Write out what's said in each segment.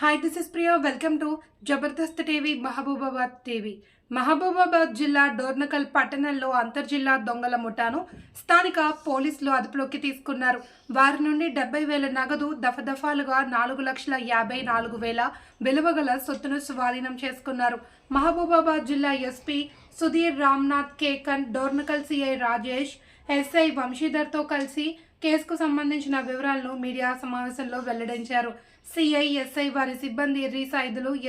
Hi this is Priya welcome to Jabardasth TV Mahabubabad TV Mahabubabad జిల్లా డోర్నకల్ పట్టణంలో అంతర్జిల్లా దొంగల ముఠాను స్థానిక పోలీసులు అదుపులోకి తీసుకున్నారు. వారి నుండి డెబ్బై వేల నగదు దఫదఫాలుగా నాలుగు లక్షల యాభై నాలుగు వేల విలువగల సొత్తును స్వాధీనం చేసుకున్నారు. మహబూబాబాద్ జిల్లా SP Sudheer Ramnath Kekan Dornakal CI Rajesh SI వంశీధర్తో కలిసి కేసుకు సంబంధించిన వివరాలను మీడియా సమావేశంలో వెల్లడించారు. సిఐఎస్ఐ వారి సిబ్బంది రి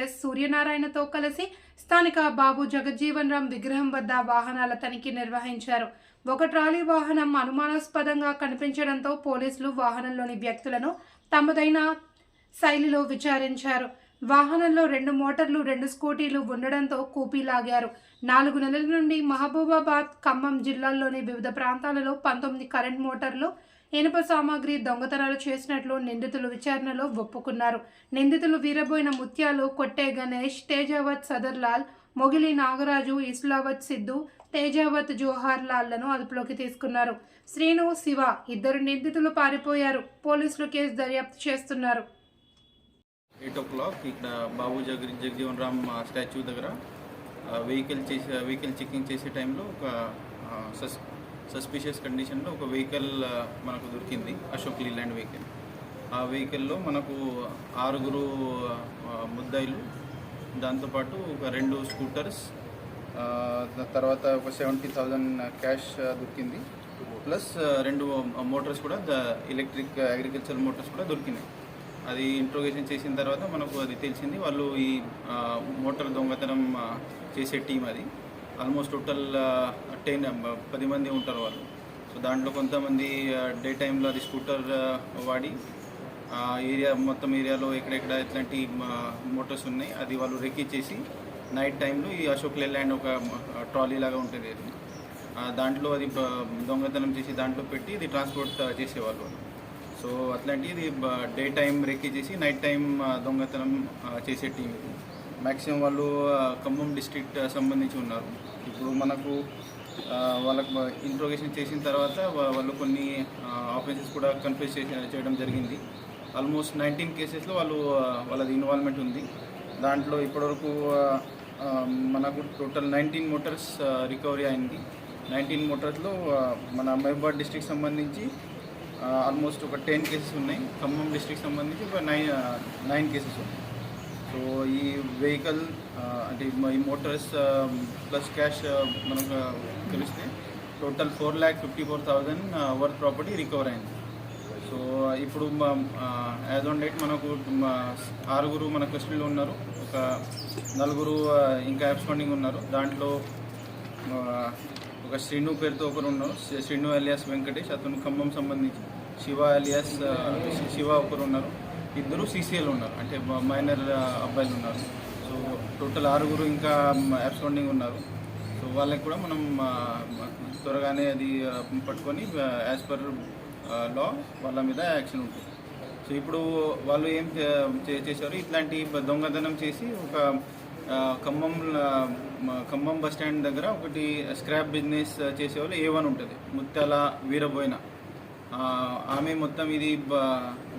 ఎస్ సూర్యనారాయణతో కలిసి స్థానిక బాబు జగజ్జీవన్ రామ్ విగ్రహం వద్ద వాహనాల తనిఖీ నిర్వహించారు. ఒక ట్రాలీ వాహనం అనుమానాస్పదంగా కనిపించడంతో పోలీసులు వాహనంలోని వ్యక్తులను తమదైన శైలిలో విచారించారు. వాహనంలో రెండు మోటార్లు రెండు స్కూటీలు ఉండడంతో కూపీలాగారు నాలుగు నెలల నుండి మహబూబాబాద్ ఖమ్మం జిల్లాల్లోని వివిధ ప్రాంతాలలో పంతొమ్మిది కరెంట్ మోటార్లు ఇనుప సామాగ్రి దొంగతనాలు చేసినట్లు నిందితులు విచారణలో ఒప్పుకున్నారు. నిందితులు వీరబోయిన ముత్యాలు కొట్టే గణేష్ తేజావత్ సదర్లాల్ మొగిలి నాగరాజు ఇస్లావత్ సిద్ధు తేజావత్ జోహార్ లాల్లను అదుపులోకి తీసుకున్నారు. శ్రీను శివ ఇద్దరు నిందితులు పారిపోయారు. పోలీసులు కేసు దర్యాప్తు చేస్తున్నారు. ఎయిట్ ఓ క్లాక్ ఇక్కడ బాబు జగ జగజీవన్ రామ్ స్టాచ్యూ దగ్గర వెహికల్ చేసే వెహికల్ చెకింగ్ చేసే టైంలో ఒక సస్ సస్పిషియస్ కండిషన్లో ఒక వెహికల్ మనకు దొరికింది అశోక్ లీలాండ్ వెహికల్. ఆ వెహికల్లో మనకు ఆరుగురు ముద్దాయిలు దాంతోపాటు ఒక రెండు స్కూటర్స్ తర్వాత ఒక సెవెంటీ థౌజండ్ క్యాష్ దొరికింది. ప్లస్ రెండు మోటార్స్ కూడా ద ఎలక్ట్రిక్ అగ్రికల్చర్ మోటార్స్ కూడా దొరికినాయి. అది ఇంట్రోగేషన్ చేసిన తర్వాత మనకు అది తెలిసింది వాళ్ళు ఈ మోటార్ దొంగతనం చేసే టీం అది. ఆల్మోస్ట్ టోటల్ టెన్ um, పది మంది ఉంటారు వాళ్ళు. సో దాంట్లో కొంతమంది డే టైంలో అది స్కూటర్ వాడి ఏరియా మొత్తం ఏరియాలో ఎక్కడెక్కడ ఎట్లాంటి మోటార్స్ ఉన్నాయి అది వాళ్ళు రెక్కిచ్చేసి నైట్ టైంలో ఈ అశోక్ లేలాండ్ ఒక ట్రాలీ లాగా ఉంటుంది అది. దాంట్లో అది దొంగతనం చేసి దాంట్లో పెట్టి ఇది ట్రాన్స్పోర్ట్ చేసేవాళ్ళు సో అట్లాంటి ఇది డే టైం రెక్కి చేసి నైట్ టైం దొంగతనం చేసే టీం ఇది మ్యాక్సిమం వాళ్ళు ఖమ్మం డిస్ట్రిక్ట్ సంబంధించి ఉన్నారు. ఇప్పుడు మనకు వాళ్ళకు ఇంట్రోగేషన్ చేసిన తర్వాత వాళ్ళు కొన్ని ఆఫెన్సెస్ కూడా కన్ఫ్యూజ్ చేయడం జరిగింది. ఆల్మోస్ట్ నైన్టీన్ కేసెస్లో వాళ్ళు వాళ్ళది ఇన్వాల్వ్మెంట్ ఉంది. దాంట్లో ఇప్పటివరకు మనకు టోటల్ నైన్టీన్ మోటార్స్ రికవరీ అయింది. నైన్టీన్ మోటార్స్లో మన మహబూబాద్ డిస్ట్రిక్ట్ సంబంధించి ఆల్మోస్ట్ ఒక టెన్ కేసెస్ ఉన్నాయి. ఖమ్మం డిస్ట్రిక్ట్ సంబంధించి ఒక నైన్ నైన్ కేసెస్ ఉన్నాయి. సో ఈ వెహికల్ అంటే ఈ మోటార్స్ ప్లస్ క్యాష్ మనకు తెలిస్తే total four lakh fifty four thousand worth property recover అయింది. సో ఇప్పుడు యాజ్ ఆన్ డేట్ మనకు మా ఆరుగురు మన కస్టడీలో ఉన్నారు. ఒక నలుగురు ఇంకా అబ్స్పాండింగ్ ఉన్నారు. దాంట్లో ఒక శ్రీను పేరుతో ఒకరు ఉన్నారు. శ్రీ- శ్రీను అలియాస్ వెంకటేష్ అతను ఖమ్మం సంబంధించి. శివ అలియాస్ శివ ఒకరు ఉన్నారు. ఇద్దరు సీసీఎల్ ఉన్నారు. అంటే మైనర్ అబ్బాయిలు ఉన్నారు. సో టోటల్ ఆరుగురు ఇంకా అబ్స్పాండింగ్ ఉన్నారు. సో వాళ్ళకి కూడా మనం త్వరగానే అది పట్టుకొని యాజ్ పర్ లా వాళ్ళ మీద యాక్షన్ ఉంటుంది. సో ఇప్పుడు వాళ్ళు ఏం చే- చే- చేశారు? ఇట్లాంటి దొంగతనం చేసి ఒక ఖమ్మం ఖమ్మం బస్ స్టాండ్ దగ్గర ఒకటి స్క్రాప్ బిజినెస్ చేసేవాళ్ళు ఏ వన్ ఉంటుంది. ముత్యాల వీరబోయిన. ఆమె మొత్తం ఇది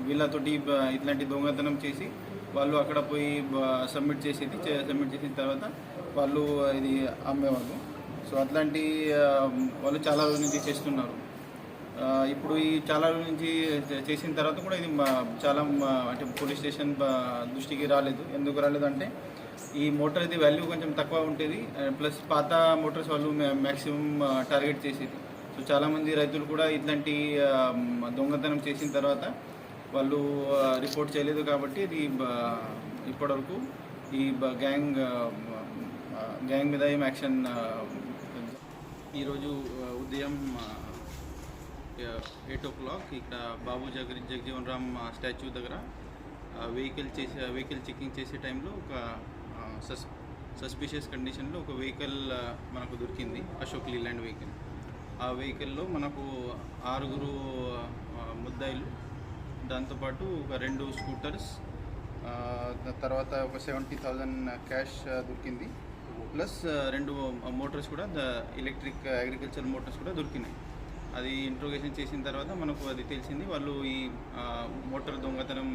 వీళ్ళతోటి ఇట్లాంటి దొంగతనం చేసి వాళ్ళు అక్కడ పోయి సబ్మిట్ చేసేది చే- సబ్మిట్ చేసిన తర్వాత వాళ్ళు ఇది అమ్మేవాళ్ళు. సో అట్లాంటి వాళ్ళు చాలా రోజుల నుంచి చేస్తున్నారు. ఇప్పుడు ఈ చాలా రోజుల నుంచి చేసిన తర్వాత కూడా ఇది చాలా అంటే పోలీస్ స్టేషన్ దృష్టికి రాలేదు. ఎందుకు రాలేదు అంటే ఈ మోటార్ ఇది వాల్యూ కొంచెం తక్కువ ఉంటుంది ప్లస్ పాత మోటార్స్ వాళ్ళు మ్యాక్సిమం టార్గెట్ చేసేది. సో చాలామంది రైతులు కూడా ఇట్లాంటి దొంగతనం చేసిన తర్వాత వాళ్ళు రిపోర్ట్ చేయలేదు కాబట్టి ఇది ఇప్పటివరకు ఈ గ్యాంగ్ గ్యాంగ్ మీద ఏం యాక్షన్ ఈరోజు ఉదయం ఎయిట్ ఓ క్లాక్ ఇక్కడ బాబు జగ జగజీవన్ రామ్ స్టాచ్యూ దగ్గర వెహికల్ చేసే వెహికల్ చెకింగ్ చేసే టైంలో ఒక సస్ సస్పిషియస్ కండిషన్లో ఒక వెహికల్ మనకు దొరికింది అశోక్ లీలాండ్ వెహికల్ ఆ వెహికల్లో మనకు ఆరుగురు ముద్దాయిలు దాంతోపాటు ఒక రెండు స్కూటర్స్ తర్వాత ఒక సెవెంటీ థౌజండ్ క్యాష్ దొరికింది. ప్లస్ రెండు మోటార్స్ కూడా ద ఎలక్ట్రిక్ అగ్రికల్చర్ మోటార్స్ కూడా దొరికినాయి. అది ఇంట్రోగేషన్ చేసిన తర్వాత మనకు అది తెలిసింది వాళ్ళు ఈ మోటార్ దొంగతనం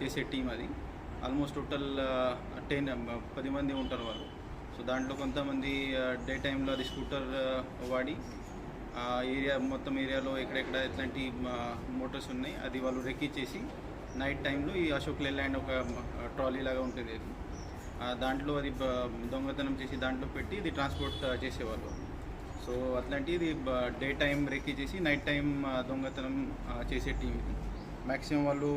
చేసే టీం అది. ఆల్మోస్ట్ టోటల్ టెన్ పది మంది ఉంటారు వాళ్ళు. సో దాంట్లో కొంతమంది డే టైంలో అది స్కూటర్ వాడి ఏరియా మొత్తం ఏరియాలో ఎక్కడెక్కడ ఎట్లాంటి మోటార్స్ ఉన్నాయి అది వాళ్ళు రెక్కిచ్చేసి నైట్ టైంలో ఈ అశోక్ లేలాండ్ ఒక ట్రాలీ లాగా ఉంటుంది. అది దాంట్లో అది దొంగతనం చేసి దాంట్లో పెట్టి ఇది ట్రాన్స్పోర్ట్ చేసేవాళ్ళు. సో అట్లాంటి ఇది డే టైం రెక్కి చేసి నైట్ టైం దొంగతనం చేసే టీం ఇది. మ్యాక్సిమం వాళ్ళు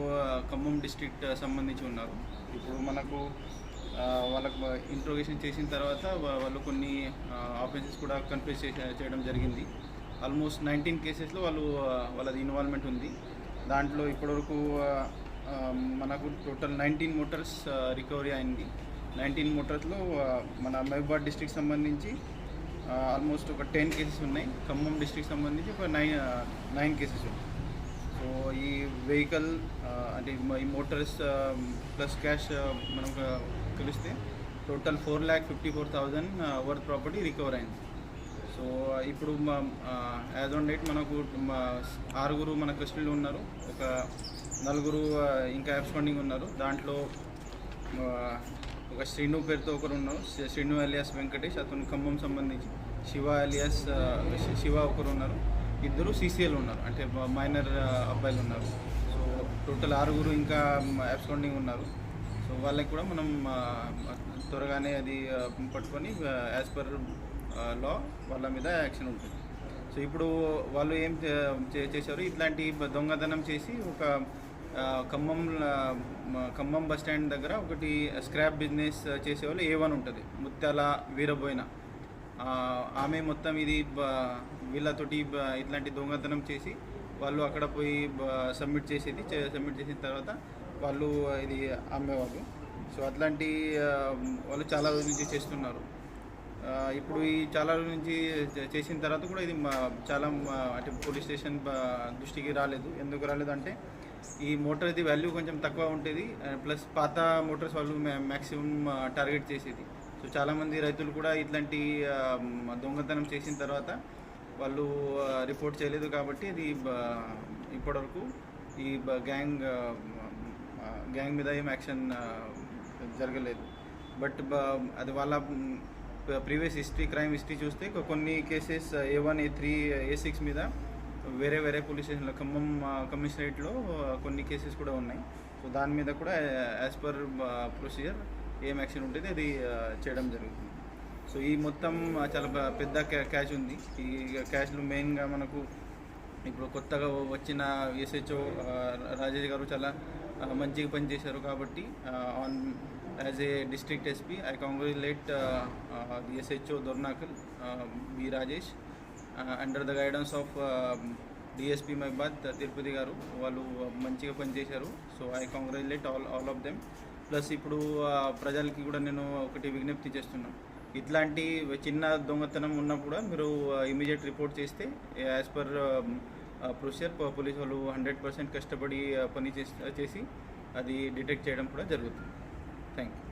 ఖమ్మం డిస్ట్రిక్ట్ సంబంధించి ఉన్నారు. ఇప్పుడు మనకు వాళ్ళకు ఇంట్రోగేషన్ చేసిన తర్వాత వాళ్ళు కొన్ని ఆఫెన్సెస్ కూడా కన్ఫ్యూజ్ చేయడం జరిగింది. ఆల్మోస్ట్ నైన్టీన్ కేసెస్లో వాళ్ళు వాళ్ళది ఇన్వాల్వ్మెంట్ ఉంది. దాంట్లో ఇప్పటివరకు మనకు టోటల్ నైన్టీన్ మోటార్స్ రికవరీ అయింది. నైన్టీన్ మోటార్స్లో మన మహబూబాద్ డిస్ట్రిక్ట్ సంబంధించి ఆల్మోస్ట్ ఒక టెన్ కేసెస్ ఉన్నాయి. ఖమ్మం డిస్టిక్ సంబంధించి ఒక నైన్ నైన్ కేసెస్ ఉన్నాయి. సో ఈ వెహికల్ అంటే ఈ మోటార్స్ ప్లస్ క్యాష్ మనం కలిస్తే total four lakh fifty four thousand worth property recover అయింది. సో ఇప్పుడు మా యాజ్ ఆన్ డేట్ మనకు ఆరుగురు మన కృష్ణులు ఉన్నారు. ఒక నలుగురు ఇంకా అబ్స్పాండింగ్ ఉన్నారు. దాంట్లో ఒక శ్రీను పేరుతో ఒకరు ఉన్నారు. శ్రీ- శ్రీను అలియాస్ వెంకటేష్ అతను ఖమ్మం సంబంధించి. శివ అలియాస్ శివ ఒకరు ఉన్నారు. ఇద్దరు సీసీఎల్ ఉన్నారు. అంటే మైనర్ అబ్బాయిలు ఉన్నారు. సో టోటల్ ఆరుగురు ఇంకా అబ్స్పాండింగ్ ఉన్నారు. సో వాళ్ళకి కూడా మనం త్వరగానే అది పట్టుకొని యాజ్ పర్ లా వాళ్ళ మీద యాక్షన్ ఉంటుంది. సో ఇప్పుడు వాళ్ళు ఏం చే- చే- చేశారు? ఇట్లాంటి దొంగతనం చేసి ఒక ఖమ్మం ఖమ్మం బస్ స్టాండ్ దగ్గర ఒకటి స్క్రాప్ బిజినెస్ చేసేవాళ్ళు ఏ వన్ ఉంటుంది. ముత్యాల వీరబోయిన. ఆమె మొత్తం ఇది వీళ్ళతోటి ఇట్లాంటి దొంగతనం చేసి వాళ్ళు అక్కడ పోయి సబ్మిట్ చేసేది. సబ్మిట్ చేసిన తర్వాత వాళ్ళు ఇది అమ్మేవాళ్ళు. సో అట్లాంటి వాళ్ళు చాలా రోజుల నుంచి చేస్తున్నారు. ఇప్పుడు ఈ చాలా రోజుల నుంచి చేసిన తర్వాత కూడా ఇది చాలా అంటే పోలీస్ స్టేషన్ దృష్టికి రాలేదు. ఎందుకు రాలేదు అంటే ఈ మోటార్ ఇది వాల్యూ కొంచెం తక్కువ ఉంటుంది ప్లస్ పాత మోటార్స్ వాళ్ళు మ్యాక్సిమం టార్గెట్ చేసేది. సో చాలామంది రైతులు కూడా ఇట్లాంటి దొంగతనం చేసిన తర్వాత వాళ్ళు రిపోర్ట్ చేయలేదు కాబట్టి ఇది ఇప్పటివరకు ఈ గ్యాంగ్ గ్యాంగ్ మీద ఏం యాక్షన్ జరగలేదు. బట్ అది వాళ్ళ ప్రీవియస్ హిస్టరీ క్రైమ్ హిస్టరీ చూస్తే కొన్ని cases A one A three A six మీద వేరే వేరే పోలీస్ స్టేషన్లో ఖమ్మం కమిషనరేట్లో కొన్ని కేసెస్ కూడా ఉన్నాయి. సో దాని మీద కూడా యాజ్ పర్ ప్రొసీజర్ ఏం యాక్షన్ ఉంటుంది అది చేయడం జరుగుతుంది. సో ఈ మొత్తం చాలా పెద్ద క్యాష్ ఉంది. ఈ క్యాష్లో మెయిన్గా మనకు ఇప్పుడు కొత్తగా వచ్చిన ఎస్హెచ్ఓ రాజేష్ గారు చాలా మంచిగా పనిచేశారు కాబట్టి on as a district SP I congratulate the SHO Dornakal B Rajesh under the guidance of DSP Mahabubabad Tirupati గారు వాళ్ళు మంచిగా పనిచేశారు so I congratulate all all of them plus ఇప్పుడు ప్రజలకి కూడా నేను ఒకటి విజ్ఞప్తి చేస్తున్నాను ఇట్లాంటి చిన్న దొంగతనం ఉన్నా కూడా మీరు ఇమీడియట్ రిపోర్ట్ చేస్తే యాజ్ పర్ ప్రొసీజర్ పోలీస్ వాళ్ళు హండ్రెడ్ పర్సెంట్ కష్టపడి పని చేసి చేసి అది డిటెక్ట్ చేయడం కూడా జరుగుతుంది think.